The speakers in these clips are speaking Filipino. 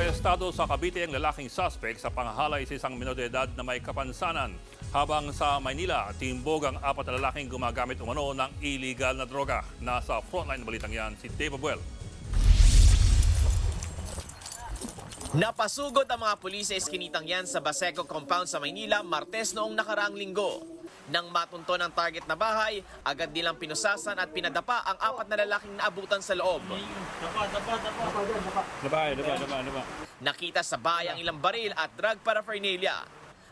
Inarestado sa Cavite ang lalaking suspect sa panghalay sa isang minor de edad na may kapansanan. Habang sa Maynila, timbog ang apat na lalaking gumagamit umano ng illegal na droga. Nasa frontline balitang yan si Dave Abuel. Napasugod ang mga pulis sa eskinitang yan sa Baseco Compound sa Maynila Martes noong nakaraang linggo. Nang matunto ng target na bahay, agad nilang pinusasan at pinadapa ang apat na lalaking naabutan sa loob. Daba, daba, daba, daba. Nakita sa bahay ang ilang baril at drug paraphernalia.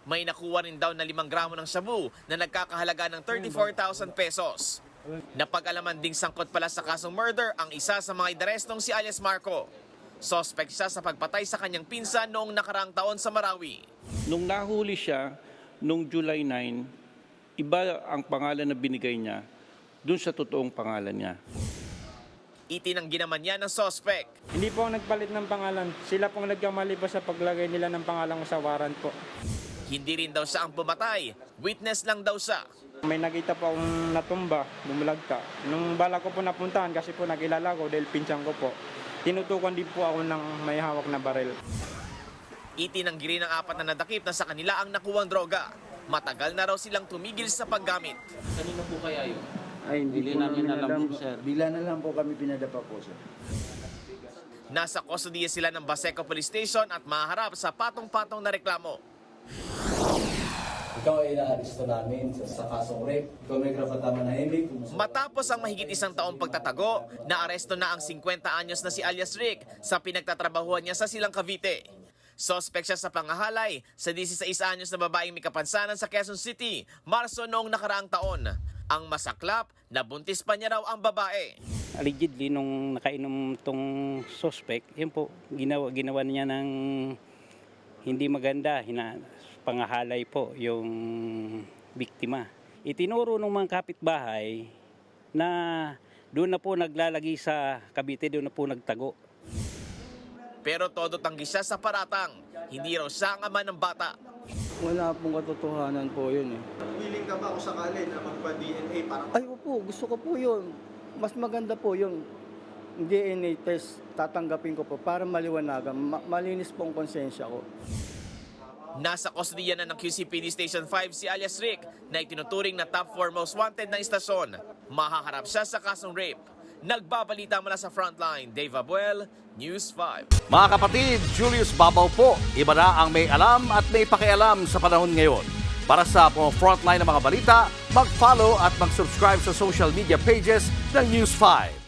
May nakuha rin daw na 5 gramo ng shabu na nagkakahalaga ng 34,000 pesos. Napag-alaman ding sangkot pala sa kasong murder ang isa sa mga idarestong si alias Marco. Suspect siya sa pagpatay sa kanyang pinsan noong nakaraang taon sa Marawi. Nung nahuli siya, nung July 9, iba ang pangalan na binigay niya dun sa totoong pangalan niya. Itinanggi naman yan ng suspect. Hindi po ako nagpalit ng pangalan. Sila pong nagkamali po sa paglagay nila ng pangalan ko sa warrant po. Hindi rin daw siya ang pumatay. Witness lang daw siya. May nakita po akong natumba, bumulagta. Nung bala ko po napuntahan kasi po nakilala ko dahil pinsan ko po. Tinutukan din po ako ng may hawak na baril. Itinanggi rin ng apat na nadakip na sa kanila ang nakuwang droga. Matagal na raw silang tumigil sa paggamit. Kanino po kaya yun? Ay, hindi Hindi po namin namin alam alam. po, sir. Bigla na lang po kami pinadapa po, sir. Nasa kustodiya sila ng Baseco Police Station at maharap sa patong-patong na reklamo. Ikaw ay inaaresto namin sa, sa kasong rape. Ikaw may karapatan manahimik. Matapos ang mahigit isang taong pagtatago, naaresto na ang 50 anyos na si alias Rick sa pinagtatrabahuan niya sa Silang Cavite. Suspect siya sa pangahalay sa 16 anyos na babaeng may kapansanan sa Quezon City, Marso noong nakaraang taon. Ang masaklap, nabuntis pa niya raw ang babae. allegedly nung nakainom tong suspect, yun po, ginawa, ginawa niya ng hindi maganda, hina, pangahalay po yung biktima. Itinuro ng mga kapitbahay na doon na po naglalagi sa Cavite, doon na po nagtago. Pero todo tanggi siya sa paratang. Hindi raw siya ang ama ng bata. Wala pong katotohanan po yun eh. Willing ka ba kung sakali na magpa-DNA para Ay opo, gusto ko po yun. Mas maganda po yung DNA test tatanggapin ko po para maliwanagan. Ma- malinis po ang konsensya ko. Nasa kustodiya na ng QCPD Station 5 si alias Rick na itinuturing na top 4 most wanted na istasyon. Mahaharap siya sa kasong rape. Nagbabalita mula sa frontline, Dave Abuel, News 5. Mga kapatid, Julius Babaw po. Iba na ang may alam at may pakialam sa panahon ngayon. Para sa frontline ng mga balita, mag-follow at mag-subscribe sa social media pages ng News 5.